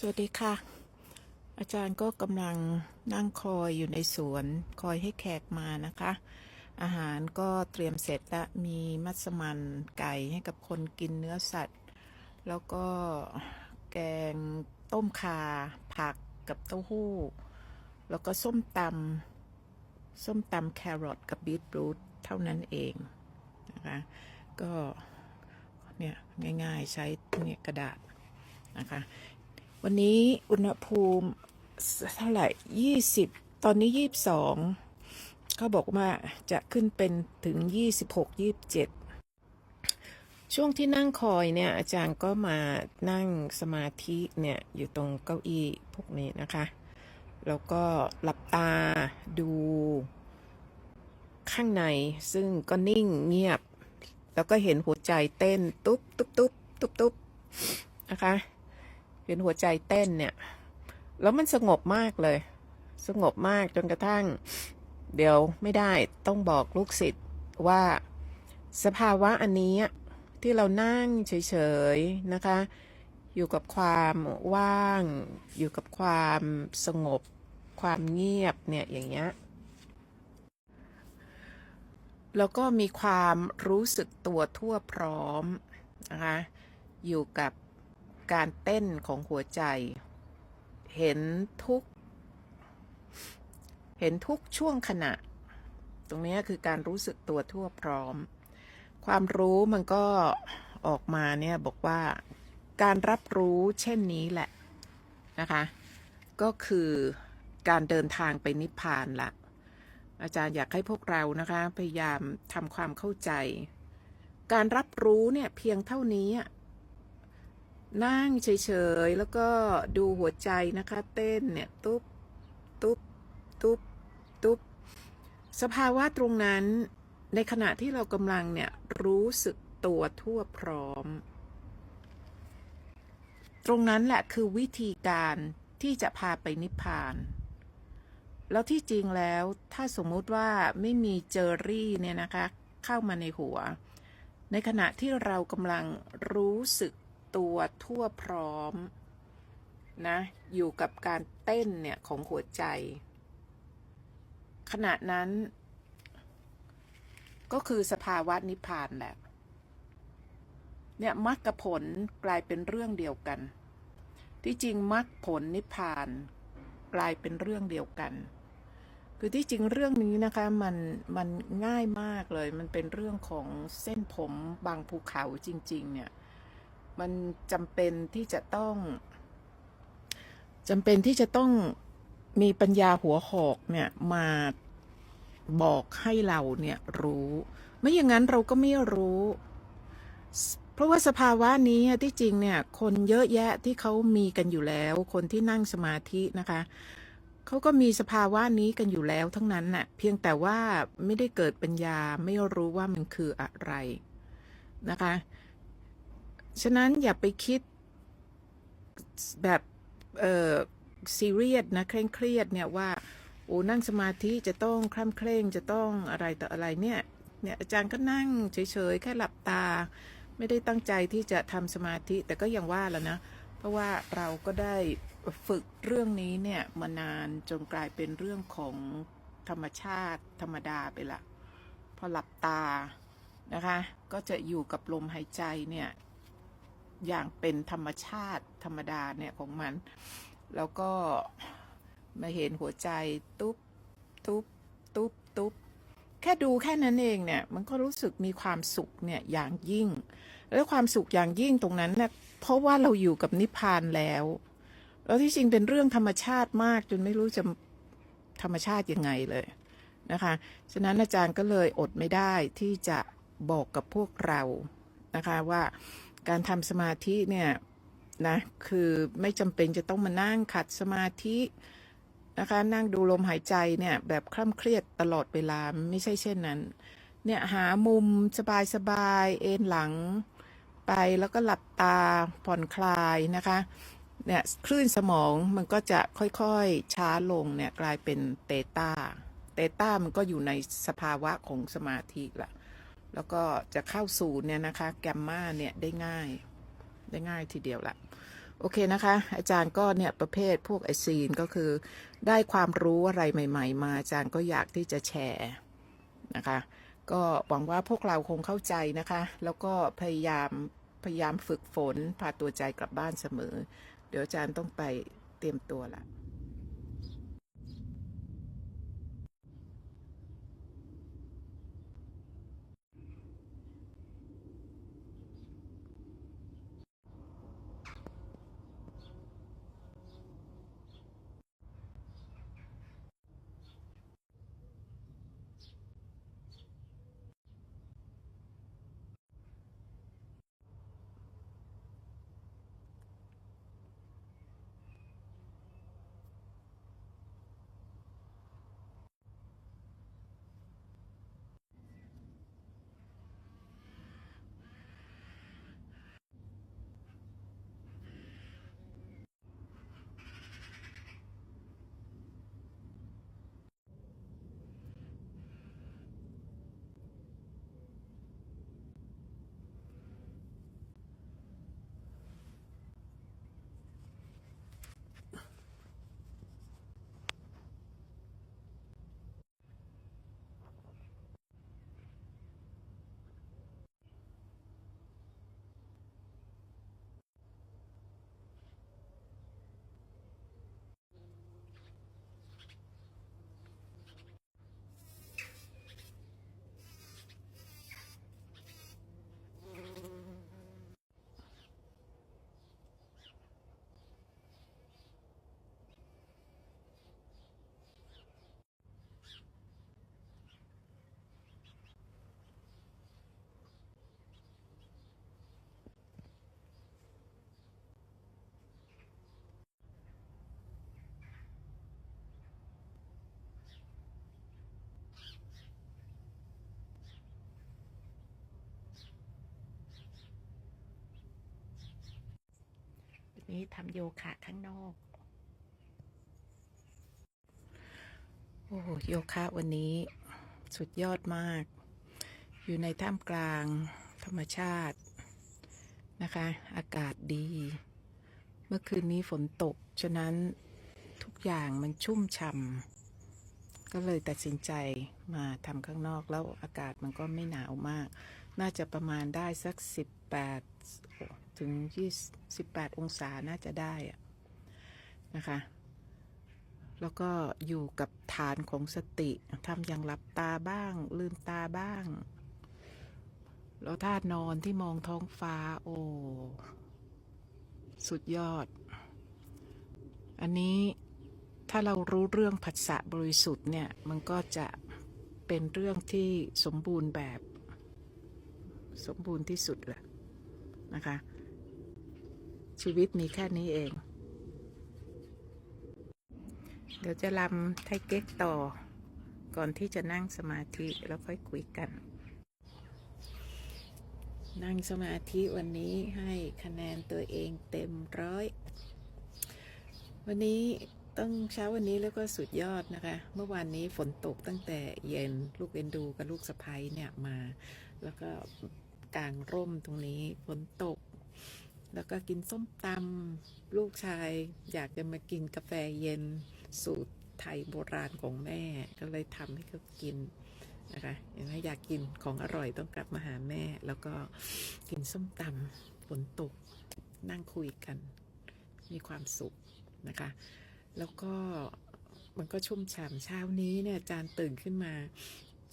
สวัสดีค่ะ อาจารย์ก็กำลังนั่งคอยอยู่ในสวนคอยให้แขกมานะคะ อาหารก็เตรียมเสร็จแล้วมีมัสมันไก่ให้กับคนกินเนื้อสัตว์ แล้วก็แกงต้มขาผักกับเต้าหู้ แล้วก็ส้มตำส้มตำแครอทกับบีทรูทเท่านั้นเองนะคะก็เนี่ยง่ายๆใช้เนี่ยกระดาษนะคะ วันนี้อุณหภูมิเท่าไหร่20ตอนนี้22เขาบอกว่าจะขึ้นเป็นถึง26 27ช่วงที่นั่งคอยเนี่ยอาจารย์ก็มานั่งสมาธิเนี่ยอยู่ตรงเก้าอี้พวกนี้นะคะ แล้วก็หลับตาดูข้างในซึ่งก็นิ่งเงียบ แล้วก็เห็นหัวใจเต้นตุ๊บตุ๊บตุ๊บตุ๊บตุ๊บนะคะ เห็นหัวใจเต้นเนี่ย แล้วมันสงบมากเลย สงบมากจนกระทั่ง เดี๋ยวไม่ได้ต้องบอกลูกศิษย์ว่าสภาวะอันนี้ที่เรานั่งเฉยๆนะคะ อยู่กับความว่าง อยู่กับความสงบ ความเงียบเนี่ยอย่างเงี้ยแล้วก็มีความรู้สึกตัวทั่วพร้อมนะคะอยู่กับ การเต้นของหัวใจ เห็นทุก เห็นทุกช่วงขณะ ตรงนี้คือการรู้สึกตัวทั่วพร้อม ความรู้มันก็ออกมาเนี่ยบอกว่าการรับรู้เช่นนี้แหละนะคะ ก็คือการเดินทางไปนิพพานละอาจารย์อยากให้พวกเรานะคะ พยายามทำความเข้าใจ การรับรู้เนี่ยเพียงเท่านี้ นั่งเฉยๆ แล้วก็ดูหัวใจนะคะ เต้นเนี่ย ตุ๊บ ตุ๊บ ตุ๊บ ตุ๊บ สภาวะตรงนั้น ในขณะที่เรากำลังเนี่ย รู้สึกตัวทั่วพร้อม ตรงนั้นแหละคือวิธีการที่จะพาไปนิพพาน แล้วที่จริงแล้วถ้าสมมุติว่าไม่มีเจอรี่เนี่ยนะคะ เข้ามาในหัว ในขณะที่เรากำลังรู้สึก ตัวทั่วพร้อมนะอยู่กับการเต้นเนี่ยของหัวใจ ขณะนั้น ก็คือสภาวะนิพพานแหละเนี่ยมรรคผลกลายเป็นเรื่องเดียวกัน ที่จริงมรรคผลนิพพานกลายเป็นเรื่องเดียวกัน คือที่จริงเรื่องนี้นะคะมันมันง่ายมากเลย มันเป็นเรื่องของเส้นผมบางภูเขาจริง ๆ เนี่ย มันจำเป็นที่จะต้องจำเป็นที่จะต้องมีปัญญาหัวหอกเนี่ยมาบอกให้เราเนี่ยรู้ ไม่อย่างนั้นเราก็ไม่รู้ เพราะว่าสภาวะนี้ที่จริงเนี่ยคนเยอะแยะที่เขามีกันอยู่แล้ว คนที่นั่งสมาธินะคะเขาก็มีสภาวะนี้กันอยู่แล้วทั้งนั้นน่ะเพียงแต่ว่าไม่ได้เกิดปัญญาไม่รู้ว่ามันคืออะไรนะคะ ฉะนั้นอย่าไปคิดแบบเออซีเรียสนะเคร่งเครียดเนี่ยว่าโอ้นั่งสมาธิจะต้องคล่ำเคร่งจะต้องอะไรต่ออะไรเนี่ยเนี่ยอาจารย์ก็นั่งเฉยๆแค่หลับตา ไม่ได้ตั้งใจที่จะทำสมาธิแต่ก็ยังว่าแล้วนะ เพราะว่าเราก็ได้ฝึกเรื่องนี้เนี่ยมานานจนกลายเป็นเรื่องของธรรมชาติธรรมดาไปละ พอหลับตานะคะ ก็จะอยู่กับลมหายใจเนี่ย อย่างเป็นธรรมชาติธรรมดาเนี่ยของมัน แล้วก็มาเห็นหัวใจตุ๊บตุ๊บตุ๊บตุ๊บแค่ดูแค่นั้นเองเนี่ย มันก็รู้สึกมีความสุขเนี่ยอย่างยิ่ง แล้วความสุขอย่างยิ่งตรงนั้นเนี่ยเพราะว่าเราอยู่กับนิพพานแล้ว แล้วที่จริงเป็นเรื่องธรรมชาติมากจนไม่รู้จะธรรมชาติยังไงเลยนะคะ ฉะนั้นอาจารย์ก็เลยอดไม่ได้ที่จะบอกกับพวกเรานะคะว่า การทำสมาธิเนี่ยนะคือไม่จำเป็นจะต้องมานั่งขัดสมาธินะคะนั่งดูลมหายใจเนี่ยแบบคล่ำเครียดตลอดเวลาไม่ใช่เช่นนั้นเนี่ยหามุมสบายๆเอนหลังไปแล้วก็หลับตาผ่อนคลายนะคะเนี่ยคลื่นสมองมันก็จะค่อยๆช้าลงเนี่ยกลายเป็นเตต้าเตต้ามันก็อยู่ในสภาวะของสมาธิละ แล้วก็จะเข้าสู่เนี่ยนะคะ แกมมาเนี่ยได้ง่าย ได้ง่ายทีเดียวละโอเคนะคะ อาจารย์ก็เนี่ยประเภทพวกไอซีนก็คือ ได้ความรู้อะไรใหม่ ๆ มาอาจารย์ก็อยากที่จะแชร์นะคะ ก็หวังว่าพวกเราคงเข้าใจนะคะ แล้วก็พยายามพยายามฝึกฝนพาตัวใจกลับบ้านเสมอ เดี๋ยวอาจารย์ต้องไปเตรียมตัวละ นี้ทำโยคะข้างนอก โอ้โหโยคะวันนี้สุดยอดมาก อยู่ในท่ามกลางธรรมชาตินะคะ อากาศดี เมื่อคืนนี้ฝนตก ฉะนั้นทุกอย่างมันชุ่มฉ่ำก็เลยตัดสินใจมาทำข้างนอกแล้วอากาศมันก็ไม่หนาวมาก น่าจะประมาณได้สัก 18 ถึง28 องศาน่าจะได้อะนะคะ แล้วก็อยู่กับฐานของสติทำอย่างหลับตาบ้าง ลืมตาบ้าง แล้วท่านอนที่มองท้องฟ้า โอ้สุดยอด อันนี้ถ้าเรารู้เรื่องผัสสะบริสุทธิ์เนี่ย มันก็จะเป็นเรื่องที่สมบูรณ์แบบ สมบูรณ์ที่สุดแหละนะคะ ชีวิตมีแค่นี้เอง เดี๋ยวจะลำไทเก๊กต่อ ก่อนที่จะนั่งสมาธิแล้วค่อยคุยกัน นั่งสมาธิวันนี้ให้คะแนนตัวเองเต็มร้อย วันนี้ต้องเช้าวันนี้แล้วก็สุดยอดนะคะ เมื่อวานนี้ฝนตกตั้งแต่เย็นลูกเอ็นดูกับลูกสะพ้ยเนี่ยมา แล้วก็กางร่มตรงนี้ฝนตก แล้วก็กินส้มตำลูกชายอยากจะมากินกาแฟเย็นสูตรไทยโบราณของแม่ ก็เลยทำให้เขากินนะคะเห็นไหมอยากกินของอร่อยต้องกลับมาหาแม่ แล้วก็กินส้มตำฝนตกนั่งคุยกัน มีความสุขนะคะ แล้วก็มันก็ชุ่มฉ่ำเช้านี้เนี่ยจารย์ตื่นขึ้นมา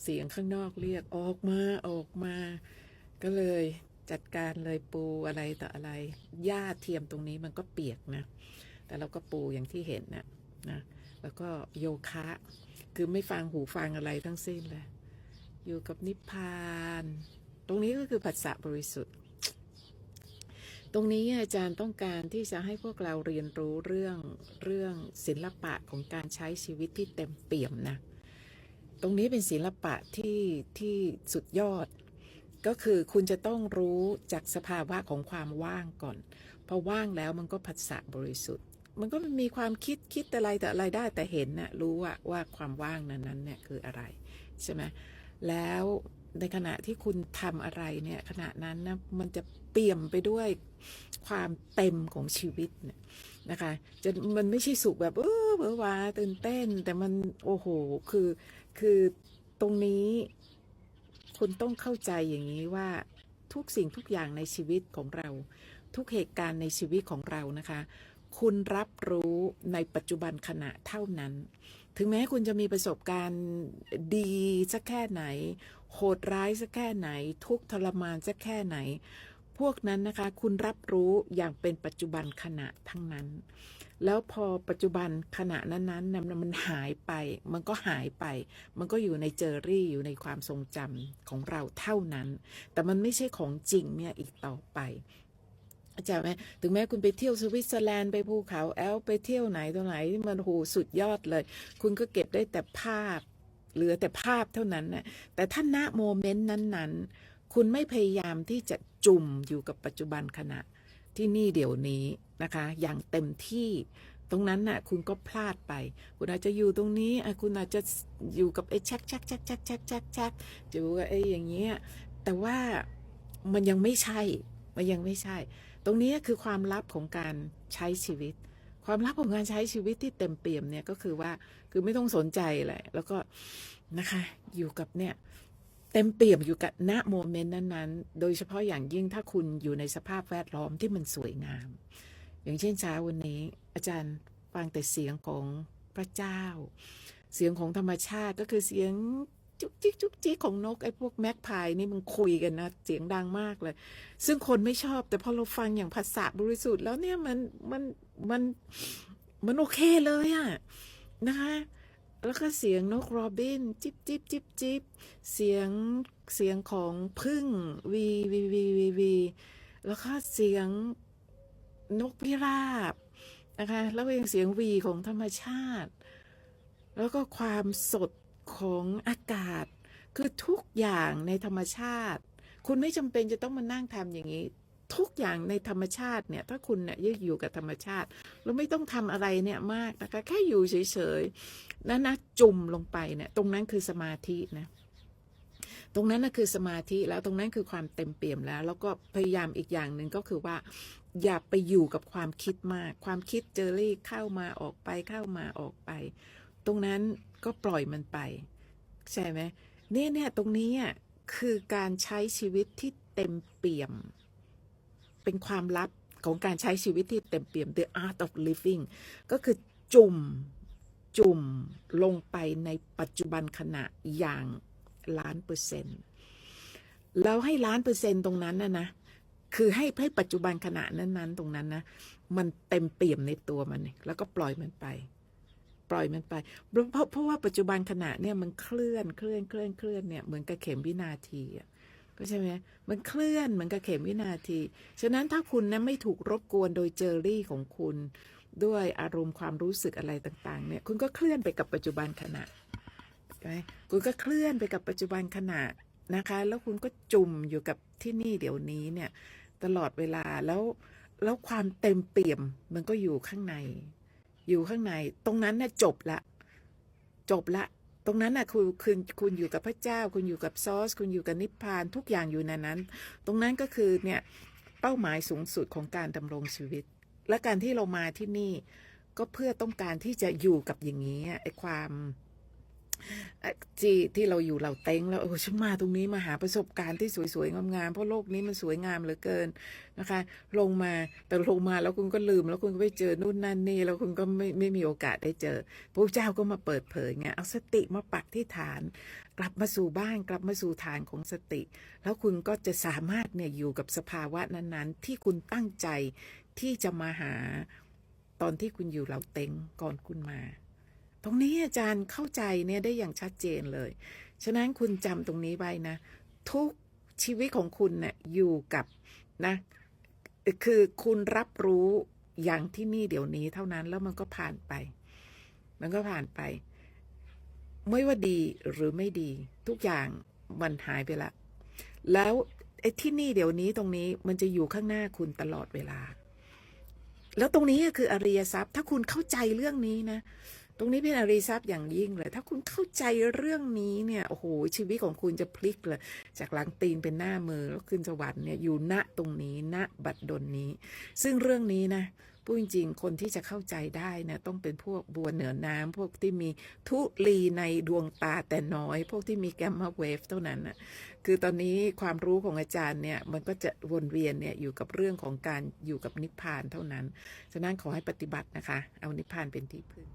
เสียงข้างนอกเรียกออกมาออกมา ก็เลย จัดการเลยปูอะไรต่ออะไรหญ้าเทียมตรงนี้มันก็เปียกนะ แต่เราก็ปูอย่างที่เห็นนะนะ แล้วก็โยคะ คือไม่ฟังหูฟังอะไรทั้งสิ้นเลย อยู่กับนิพพาน ตรงนี้ก็คือผัสสะบริสุทธิ์ ตรงนี้อาจารย์ต้องการที่จะให้พวกเราเรียนรู้เรื่องเรื่องศิลปะของการใช้ชีวิตที่เต็มเปี่ยมนะ ตรงนี้เป็นศิลปะที่ที่สุดยอด ก็คือคุณจะต้องรู้จากสภาวะของความว่างก่อน พอว่างแล้วมันก็ผัสสะบริสุทธิ์ มันก็มีความคิดคิดอะไรแต่อะไรได้แต่เห็นนะรู้ว่าว่าความว่างนั้นนั้นเนี่ยคืออะไรใช่ไหมแล้วในขณะที่คุณทำอะไรเนี่ยขณะนั้นนะมันจะเปี่ยมไปด้วยความเต็มของชีวิตเนี่ยนะคะจะมันไม่ใช่สุขแบบเออเบอวาตื่นเต้น แต่มันโอ้โหคือคือตรงนี้ คุณต้องเข้าใจอย่างนี้ว่าทุกสิ่งทุกอย่างในชีวิตของเรา ทุกเหตุการณ์ในชีวิตของเรานะคะ คุณรับรู้ในปัจจุบันขณะเท่านั้น ถึงแม้คุณจะมีประสบการณ์ดีสักแค่ไหน โหดร้ายสักแค่ไหน ทุกทรมานสักแค่ไหน พวกนั้นนะคะคุณรับรู้อย่างเป็นปัจจุบันขณะทั้งนั้น แล้วพอปัจจุบันขณะนั้นๆนมันหายไป มันก็หายไป มันก็อยู่ในเจอรี่อยู่ในความทรงจำของเราเท่านั้น แต่มันไม่ใช่ของจริงเนี่ยอีกต่อไปเข้าใจไหมถึงแม้คุณไปเที่ยวสวิตเซอร์แลนด์ไปภูเขาแอลไปเที่ยวไหนตัวไหนที่มันโหสุดยอดเลย คุณก็เก็บได้แต่ภาพเหลือแต่ภาพเท่านั้นนะแต่ถ้านณโมเมนต์นั้นๆ คุณไม่พยายามที่จะจุ่มอยู่กับปัจจุบันขณะที่นี่เดี๋ยวนี้นะคะ อย่างเต็มที่ตรงนั้นน่ะคุณก็พลาดไป คุณอาจจะอยู่ตรงนี้คุณอาจจะอยู่กับไอ้ชักชักชักชักชักชักชักอยู่กับไอ้อย่างเงี้ยแต่ว่ามันยังไม่ใช่ มันยังไม่ใช่ ตรงนี้คือความลับของการใช้ชีวิต ความลับของการใช้ชีวิตที่เต็มเปี่ยมเนี่ยก็คือว่าคือไม่ต้องสนใจแหละแล้วก็นะคะอยู่กับเนี่ย เต็มเปี่ยมอยู่กับณโมเมนต์นั้นๆ โดยเฉพาะอย่างยิ่งถ้าคุณอยู่ในสภาพแวดล้อมที่มันสวยงาม อย่างเช่นเช้าวันนี้ อาจารย์ฟังแต่เสียงของพระเจ้า เสียงของธรรมชาติก็คือเสียงจุกจิกจุกจิกของนกไอ้พวกแม็กพายนี่มันคุยกันนะเสียงดังมากเลย ซึ่งคนไม่ชอบ แต่พอเราฟังอย่างภาษาบริสุทธิ์แล้วเนี่ยมันมันมันมันโอเคเลยอะนะคะ แล้วก็เสียงนกโรบินจิบจิบจิบจิบเสียงเสียงของพึ่งวีวีวีวีวีแล้วก็เสียงนกพิราบนะคะแล้วก็ยังเสียงวีของธรรมชาติ แล้วก็ความสดของอากาศ คือทุกอย่างในธรรมชาติ คุณไม่จำเป็นจะต้องมานั่งทำอย่างนี้ทุกอย่างในธรรมชาติเนี่ยถ้าคุณเนี่ยยึดอยู่กับธรรมชาติ แล้วไม่ต้องทำอะไรเนี่ยมากนะคะแค่อยู่เฉย นั่นนะจุ่มลงไปเนี่ยตรงนั้นคือสมาธินะตรงนั้นนะคือสมาธิแล้วตรงนั้นคือความเต็มเปี่ยมแล้ว แล้วก็พยายามอีกอย่างหนึ่งก็คือว่า อย่าไปอยู่กับความคิดมาก ความคิดเจอรี่เข้ามาออกไปเข้ามาออกไป ตรงนั้นก็ปล่อยมันไป ใช่ไหมเนี่ยเนี่ยตรงนี้อะคือการใช้ชีวิตที่เต็มเปี่ยม เป็นความลับของการใช้ชีวิตที่เต็มเปี่ยม the art of living ก็คือจุ่ม จุ่มลงไปในปัจจุบันขณะอย่างล้านเปอร์เซ็นต์แล้วให้ล้านเปอร์เซ็นต์ตรงนั้นนะนะคือให้ให้ปัจจุบันขณะนั้น ๆ ตรงนั้นนะมันเต็มเปี่ยมในตัวมัน แล้วก็ปล่อยมันไป ปล่อยมันไปเพราะเพราะว่าปัจจุบันขณะเนี่ยมันเคลื่อนเคลื่อนเคลื่อนเคลื่อนเนี่ยเหมือนกับเข็มวินาทีอะก็ใช่ไหมมันเคลื่อนเหมือนกับเข็มวินาที ฉะนั้นถ้าคุณนะไม่ถูกรบกวนโดยเจอรี่ของคุณ ด้วยอารมณ์ความรู้สึกอะไรต่างๆเนี่ยคุณก็เคลื่อนไปกับปัจจุบันขณะใช่ไหมคุณก็เคลื่อนไปกับปัจจุบันขณะนะคะ แล้วคุณก็จุ่มอยู่กับที่นี่เดี๋ยวนี้เนี่ยตลอดเวลาแล้วแล้วความเต็มเปี่ยมมันก็อยู่ข้างใน อยู่ข้างใน ตรงนั้นน่ะจบละ จบละ ตรงนั้นน่ะคือคือคุณอยู่กับพระเจ้า คุณอยู่กับซอส คุณอยู่กับนิพพานทุกอย่างอยู่ในนั้น ตรงนั้นก็คือเนี่ยเป้าหมายสูงสุดของการดำรงชีวิต และการที่เรามาที่นี่ก็เพื่อต้องการที่จะอยู่กับอย่างนี้ไอ้ความเอ่อที่ที่เราอยู่เราเต็งแล้วโอ้ฉันมาตรงนี้มาหาประสบการณ์ที่สวยๆงามๆเพราะโลกนี้มันสวยงามเหลือเกินนะคะ ลงมาแต่ลงมาแล้วคุณก็ลืม แล้วคุณก็ไปเจอนู่นนั่นนี่แล้วคุณก็ไม่ไม่มีโอกาสได้เจอพระเจ้าก็มาเปิดเผยไงเอาสติมาปักที่ฐาน กลับมาสู่บ้านกลับมาสู่ฐานของสติ แล้วคุณก็จะสามารถเนี่ยอยู่กับสภาวะนั้นๆ ที่คุณตั้งใจ ที่จะมาหาตอนที่คุณอยู่เหล่าเต็งก่อนคุณมา ตรงนี้อาจารย์เข้าใจเนี่ยได้อย่างชัดเจนเลย ฉะนั้นคุณจำตรงนี้ไว้นะ ทุกชีวิตของคุณเนี่ยอยู่กับนะคือคุณรับรู้อย่างที่นี่เดี๋ยวนี้เท่านั้นแล้วมันก็ผ่านไป มันก็ผ่านไป ไม่ว่าดีหรือไม่ดี ทุกอย่างมันหายไปละ แล้วไอ้ที่นี่เดี๋ยวนี้ตรงนี้มันจะอยู่ข้างหน้าคุณตลอดเวลา แล้วตรงนี้คืออริยทรัพย์ ถ้าคุณเข้าใจเรื่องนี้นะ ตรงนี้เป็นอริทรัพย์อย่างยิ่งเลย ถ้าคุณเข้าใจเรื่องนี้เนี่ยโอ้โหชีวิตของคุณจะพลิกเลยจากหลังตีนเป็นหน้ามือแล้วขึ้นสวรรค์เนี่ยอยู่ณตรงนี้ณบัดดลนี้ ซึ่งเรื่องนี้นะ พูดจริงๆคนที่จะเข้าใจได้นะต้องเป็นพวกบัวเหนือน้ำพวกที่มีทุลีในดวงตาแต่น้อย พวกที่มีแกมมาเวฟเท่านั้นนะคือตอนนี้ความรู้ของอาจารย์เนี่ยมันก็จะวนเวียนเนี่ยอยู่กับเรื่องของการอยู่กับนิพพานเท่านั้น ฉะนั้นขอให้ปฏิบัตินะคะ เอานิพพานเป็นที่พึ่ง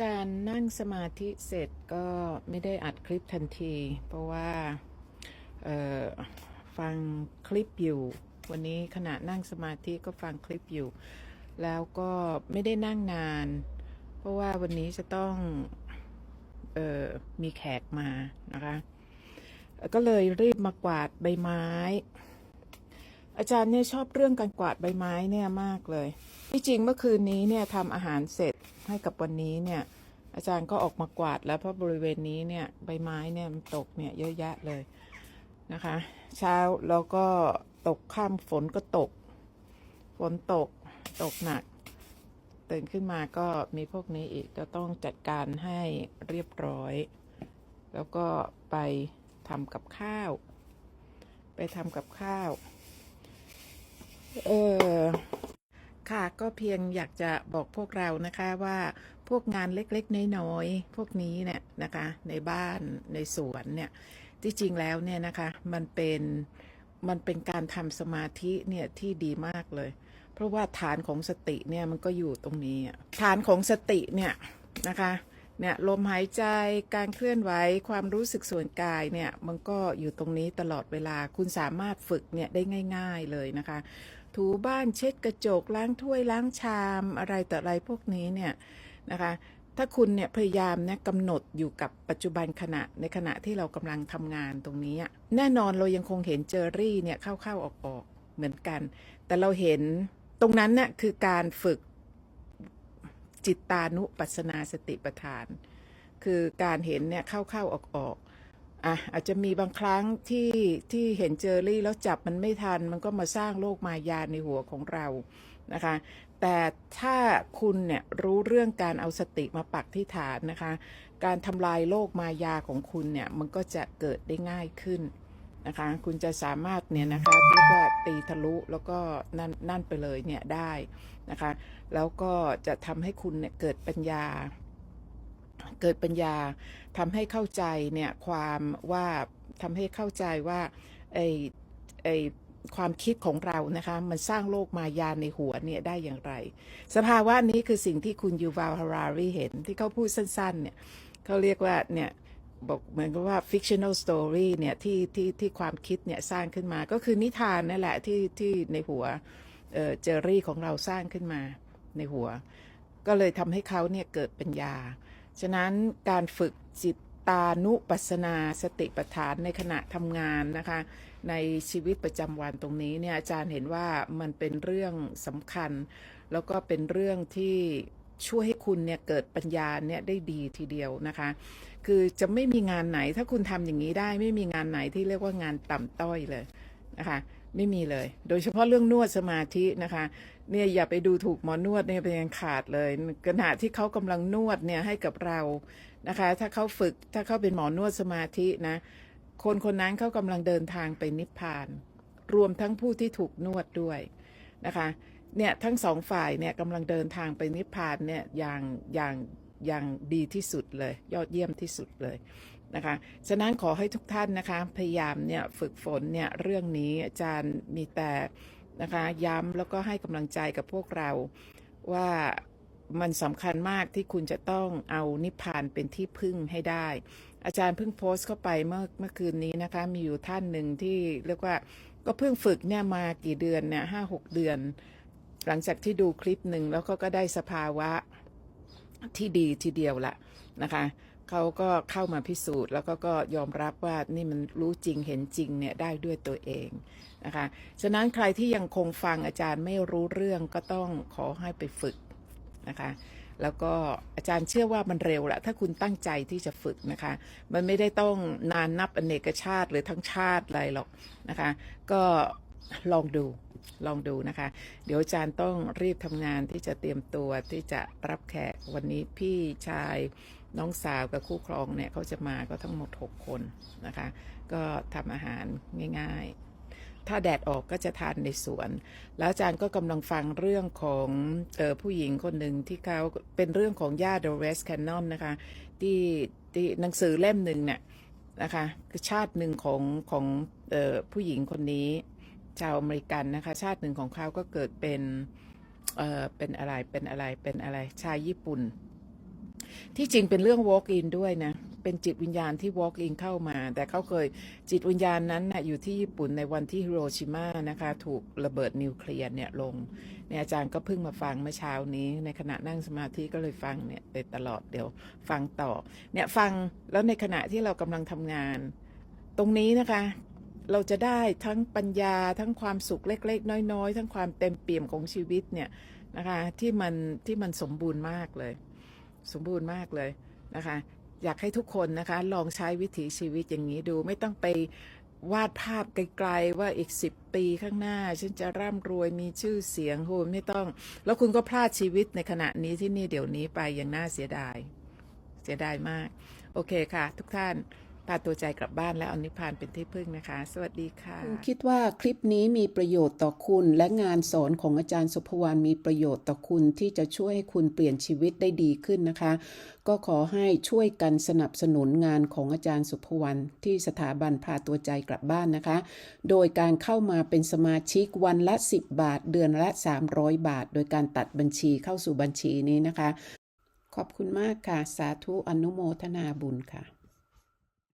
จารย์นั่งสมาธิเสร็จก็ไม่ได้อัดคลิปทันที เพราะว่าฟังคลิปอยู่ วันนี้ขณะนั่งสมาธิก็ฟังคลิปอยู่ แล้วก็ไม่ได้นั่งนาน เพราะว่าวันนี้จะต้องออมีแขกมานะคะ ก็เลยรีบมากวาดใบไม้ อาจารย์เนี่ยชอบเรื่องการกวาดใบไม้เนี่ยมากเลย ที่จริงเมื่อคืนนี้เนี่ยทำอาหารเสร็จ ให้กับวันนี้เนี่ย อาจารย์ก็ออกมากวาดแล้วเพราะบริเวณนี้เนี่ยใบไม้เนี่ยมันตกเนี่ยเยอะแยะเลยนะคะ เช้าแล้วก็ตกข้ามฝนก็ตก ฝนตกตกหนักตื่นขึ้นมาก็มีพวกนี้อีกก็ต้องจัดการให้เรียบร้อย แล้วก็ไปทำกับข้าว ไปทำกับข้าว เออ ค่ะก็เพียงอยากจะบอกพวกเรานะคะว่าพวกงานเล็กๆ น้อยๆ พวกนี้เนี่ยนะคะในบ้านในสวนเนี่ยที่จริงแล้วเนี่ยนะคะมันเป็นมันเป็นการทำสมาธิเนี่ยที่ดีมากเลย เพราะว่าฐานของสติเนี่ยมันก็อยู่ตรงนี้ฐานของสติเนี่ยนะคะเนี่ยลมหายใจการเคลื่อนไหวความรู้สึกส่วนกายเนี่ยมันก็อยู่ตรงนี้ตลอดเวลาคุณสามารถฝึกเนี่ยได้ง่าย ๆเลยนะคะ ถูบ้านเช็ดกระจกล้างถ้วยล้างชามอะไรแต่อะไรพวกนี้เนี่ยนะคะถ้าคุณเนี่ยพยายามเนี่ยกำหนดอยู่กับปัจจุบันขณะในขณะที่เรากำลังทำงานตรงนี้ แน่นอนเรายังคงเห็นเจอรี่เนี่ยเข้าๆออกๆเหมือนกัน แต่เราเห็นตรงนั้นน่ะคือการฝึกจิตตานุปัสสนาสติปัฏฐาน คือการเห็นเนี่ยเข้าๆออกๆ อะอาจจะมีบางครั้งที่ที่เห็นเจอรี่แล้วจับมันไม่ทัน มันก็มาสร้างโลกมายาในหัวของเรานะคะ แต่ถ้าคุณเนี่ยรู้เรื่องการเอาสติมาปักที่ฐานนะคะ การทำลายโลกมายาของคุณเนี่ยมันก็จะเกิดได้ง่ายขึ้นนะคะ คุณจะสามารถเนี่ยนะคะเรียกว่าตีทะลุแล้วก็นั่นนั่นไปเลยเนี่ยได้นะคะ แล้วก็จะทำให้คุณเนี่ยเกิดปัญญา เกิดปัญญาทำให้เข้าใจเนี่ยความว่าทำให้เข้าใจว่าไอไอความคิดของเรานะคะมันสร้างโลกมายาในหัวเนี่ยได้อย่างไร สภาวะนี้คือสิ่งที่คุณยูวาลฮารารีเห็นที่เขาพูดสั้นๆเนี่ยเขาเรียกว่าเนี่ยบอกเหมือนกับว่า fictional story เนี่ยที่ที่ที่ความคิดเนี่ยสร้างขึ้นมาก็คือนิทานนั่นแหละที่ที่ในหัวเอ่อเจอรี่ของเราสร้างขึ้นมาในหัว ก็เลยทำให้เขาเนี่ยเกิดปัญญา ฉะนั้นการฝึกจิตตานุปัสนาสติปัฏฐานในขณะทำงานนะคะ ในชีวิตประจำวันตรงนี้เนี่ยอาจารย์เห็นว่ามันเป็นเรื่องสำคัญ แล้วก็เป็นเรื่องที่ช่วยให้คุณเนี่ยเกิดปัญญาเนี่ยได้ดีทีเดียวนะคะ คือจะไม่มีงานไหนถ้าคุณทำอย่างนี้ได้ ไม่มีงานไหนที่เรียกว่างานต่ำต้อยเลยนะคะ ไม่มีเลย โดยเฉพาะเรื่องนวดสมาธินะคะ เนี่ยอย่าไปดูถูกหมอนวดเนี่ยเป็นอันขาดเลยขณะที่เขากำลังนวดเนี่ยให้กับเรานะคะ ถ้าเขาฝึกถ้าเขาเป็นหมอนวดสมาธินะ คนคนนั้นเขากำลังเดินทางไปนิพพาน รวมทั้งผู้ที่ถูกนวดด้วยนะคะเนี่ยทั้งสองฝ่ายเนี่ยกำลังเดินทางไปนิพพานเนี่ยอย่างอย่างอย่างดีที่สุดเลย ยอดเยี่ยมที่สุดเลยนะคะฉะนั้นขอให้ทุกท่านนะคะพยายามเนี่ยฝึกฝนเนี่ยเรื่องนี้อาจารย์มีแต่ นะคะ ย้ำแล้วก็ให้กำลังใจกับพวกเราว่ามันสำคัญมากที่คุณจะต้องเอานิพพานเป็นที่พึ่งให้ได้ อาจารย์เพิ่งโพสต์เข้าไปเมื่อเมื่อคืนนี้นะคะ มีอยู่ท่านหนึ่งที่เรียกว่าก็เพิ่งฝึกเนี่ยมากี่เดือนเนี่ยห้าหกเดือน หลังจากที่ดูคลิปหนึ่งแล้วก็ก็ได้สภาวะที่ดีทีเดียวละนะคะ เขาก็เข้ามาพิสูจน์ แล้วก็ก็ยอมรับว่านี่มันรู้จริงเห็นจริงเนี่ยได้ด้วยตัวเองนะคะฉะนั้นใครที่ยังคงฟังอาจารย์ไม่รู้เรื่องก็ต้องขอให้ไปฝึกนะคะแล้วก็อาจารย์เชื่อว่ามันเร็วแหละถ้าคุณตั้งใจที่จะฝึกนะคะ มันไม่ได้ต้องนานนับอเนกชาติหรือทั้งชาติอะไรหรอกนะคะ ก็ลองดูลองดูนะคะ เดี๋ยวอาจารย์ต้องรีบทำงานที่จะเตรียมตัวที่จะรับแขกวันนี้พี่ชาย น้องสาวกับคู่ครองเนี่ยเขาจะมาก็ทั้งหมด 6 คนนะคะ ก็ทำอาหารง่ายๆ ถ้าแดดออกก็จะทานในสวน แล้วอาจารย์ก็กำลังฟังเรื่องของออผู้หญิงคนหนึ่งที่เขาเป็นเรื่องของย่าเดเรสแคนนอนนะคะ ที่ที่หนังสือเล่มหนึ่งเนี่ยนะคะชาติหนึ่งของของออผู้หญิงคนนี้ชาวอเมริกันนะคะ ชาติหนึ่งของเขาก็เกิดเป็นเออเป็นอะไรเป็นอะไรเป็นอะไรชายญี่ปุ่น ที่จริงเป็นเรื่อง walk in ด้วยนะ เป็นจิตวิญญาณที่ walk in เข้ามา แต่เขาเคยจิตวิญญาณนั้นนะอยู่ที่ญี่ปุ่นในวันที่ฮิโรชิมานะคะ ถูกระเบิดนิวเคลียร์เนี่ยลงเนี่ยอาจารย์ก็เพิ่งมาฟังเมื่อเช้านี้ ในขณะนั่งสมาธิก็เลยฟังเนี่ยไปตลอดเดี๋ยวฟังต่อเนี่ยฟังแล้วในขณะที่เรากำลังทำงาน ตรงนี้นะคะเราจะได้ทั้งปัญญาทั้งความสุขเล็ก ๆ น้อย ๆ ทั้งความเต็มเปี่ยมของชีวิตเนี่ยนะคะที่มันที่มันสมบูรณ์มากเลย สมบูรณ์มากเลยนะคะ อยากให้ทุกคนนะคะ ลองใช้วิถีชีวิตอย่างนี้ดูไม่ต้องไปวาดภาพไกลๆว่าอีกสิบปีข้างหน้า ฉันจะร่ำรวยมีชื่อเสียงโหไม่ต้อง แล้วคุณก็พลาดชีวิตในขณะนี้ที่นี่เดี๋ยวนี้ไปอย่างน่าเสียดาย เสียดายมาก โอเคค่ะ ทุกท่าน พาตัวใจกลับบ้านและอนิพพานเป็นที่พึ่งนะคะ สวัสดีค่ะคุณคิดว่าคลิปนี้มีประโยชน์ต่อคุณและงานสอนของอาจารย์สุภวรรณมีประโยชน์ต่อคุณที่จะช่วยให้คุณเปลี่ยนชีวิตได้ดีขึ้นนะคะ ก็ขอให้ช่วยกันสนับสนุนงานของอาจารย์สุภวรรณที่สถาบันพาตัวใจกลับบ้านนะคะ โดยการเข้ามาเป็นสมาชิกวันละ 10 บาท เดือนละ 300 บาท โดยการตัดบัญชีเข้าสู่บัญชีนี้นะคะ ขอบคุณมากค่ะ สาธุอนุโมทนาบุญค่ะ